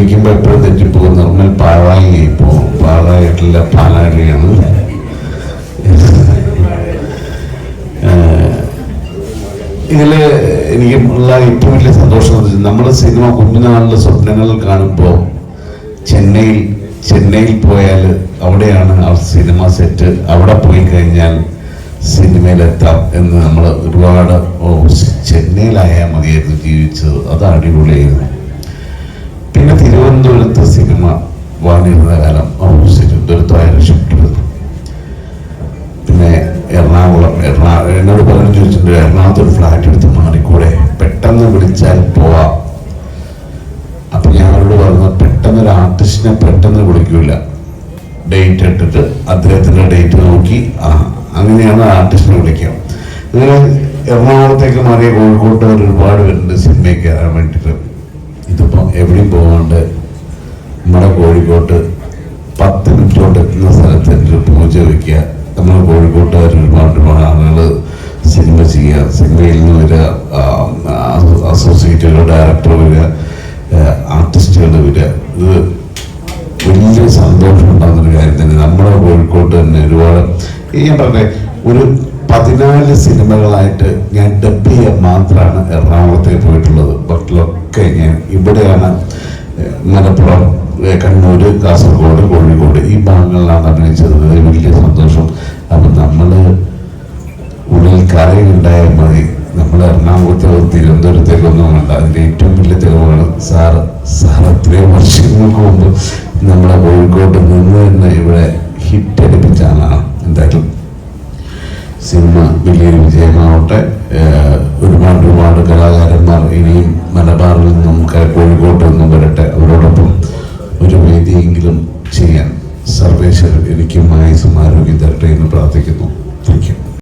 തെറ്റിപ്പോകും. നിർമ്മൽ പാഴായി ഇപ്പോ? പാഴായിട്ടുള്ള പാലാഴിയാണ് ഇതിൽ എനിക്ക് ഉള്ള ഏറ്റവും വലിയ സന്തോഷം വെച്ചാൽ നമ്മുടെ സിനിമ കുഞ്ഞുനാളിലെ സ്വപ്നങ്ങൾ കാണുമ്പോൾ ചെന്നൈയിൽ ചെന്നൈയിൽ പോയാൽ അവിടെയാണ് ആ സിനിമ സെറ്റ്. അവിടെ പോയി കഴിഞ്ഞാൽ സിനിമയിലെത്താം എന്ന് നമ്മൾ ഒരുപാട് ഓ ചെന്നൈയിലായാൽ മതിയായിരുന്നു ജീവിച്ചത്. അത് അടിപൊളിയായിരുന്നു പിന്നെ തിരുവനന്തപുരത്ത് സിനിമ വാണിരുന്ന കാലം ഓ തിരുവനന്തപുരത്തായാലും ഷിഫ്റ്റ് പിന്നെ എറണാകുളം എറണാ എന്നോട് പറഞ്ഞു ചോദിച്ചിട്ടുണ്ട് എറണാകുളത്ത് ഒരു ഫ്ലാറ്റ് എടുത്ത് മാറിക്കൂടെ? പെട്ടെന്ന് വിളിച്ചാൽ പോവാം. അപ്പൊ ഞാൻ അവരോട് പറഞ്ഞു പെട്ടെന്ന് ഒരു ആർട്ടിസ്റ്റിനെ പെട്ടെന്ന് വിളിക്കൂല. ഡേറ്റ് ഇട്ടിട്ട് അദ്ദേഹത്തിന്റെ ഡേറ്റ് നോക്കി. ആ അങ്ങനെയാണ് ആർട്ടിസ്റ്റിനെ വിളിക്കുക. അങ്ങനെ എറണാകുളത്തേക്ക് മാറിയ കോഴിക്കോട്ട് ഒരുപാട് പേരുണ്ട് സിനിമയ്ക്ക് കയറാൻ വേണ്ടിയിട്ട്. ഇതിപ്പം എവിടെയും പോകാണ്ട് നമ്മുടെ കോഴിക്കോട്ട് ഒരു വയ്ക്കുക നമ്മൾ കോഴിക്കോട്ടുകാർ ഒരുപാട് ഒരുപാട് ആളുകൾ സിനിമ ചെയ്യുക. സിനിമയിൽ നിന്ന് വരിക. അസോസിയേറ്റുകൾ ഡയറക്ടർ വരിക. ആർട്ടിസ്റ്റുകൾ വരിക. ഇത് വലിയ സന്തോഷം ഉണ്ടാകുന്നൊരു കാര്യം തന്നെ. നമ്മുടെ കോഴിക്കോട്ട് തന്നെ ഒരുപാട് ഈ ഞാൻ പറഞ്ഞേ ഒരു പതിനാല് സിനിമകളായിട്ട് ഞാൻ ഡബ് ചെയ്യാൻ മാത്രമാണ് എറണാകുളത്തേക്ക് പോയിട്ടുള്ളത്. ബട്ടിലൊക്കെ ഞാൻ ഇവിടെയാണ് മലപ്പുറം കണ്ണൂർ കാസർഗോഡ് കോഴിക്കോട് ഈ ഭാഗങ്ങളിലാണ് അഭിനയിച്ചത്. കരയുണ്ടായാൽ മതി നമ്മൾ എറണാകുളത്തോ തിരുവനന്തപുരത്തേക്കൊന്നും വേണ്ട. അതിന്റെ ഏറ്റവും വലിയ തെളിവാണ് സാറ് സാർ അത്രയും വർഷങ്ങൾക്ക് മുമ്പ് നമ്മളെ കോഴിക്കോട്ട് നിന്ന് തന്നെ ഇവിടെ ഹിറ്റ് അടിപ്പിച്ച ആളാണ്. എന്തായാലും സിനിമ വലിയൊരു വിജയമാവട്ടെ. ഒരുപാട് ഒരുപാട് കലാകാരന്മാർ ഇനിയും മലബാറിൽ നിന്നും കോഴിക്കോട്ട് നിന്നും വരട്ടെ. അവരോടൊപ്പം ഒരു വേദിയെങ്കിലും ചെയ്യാൻ സർവേശ്വരൻ എനിക്കും ആയുസും ആരോഗ്യം തരട്ടെ എന്ന് പ്രാർത്ഥിക്കുന്നു. Thank you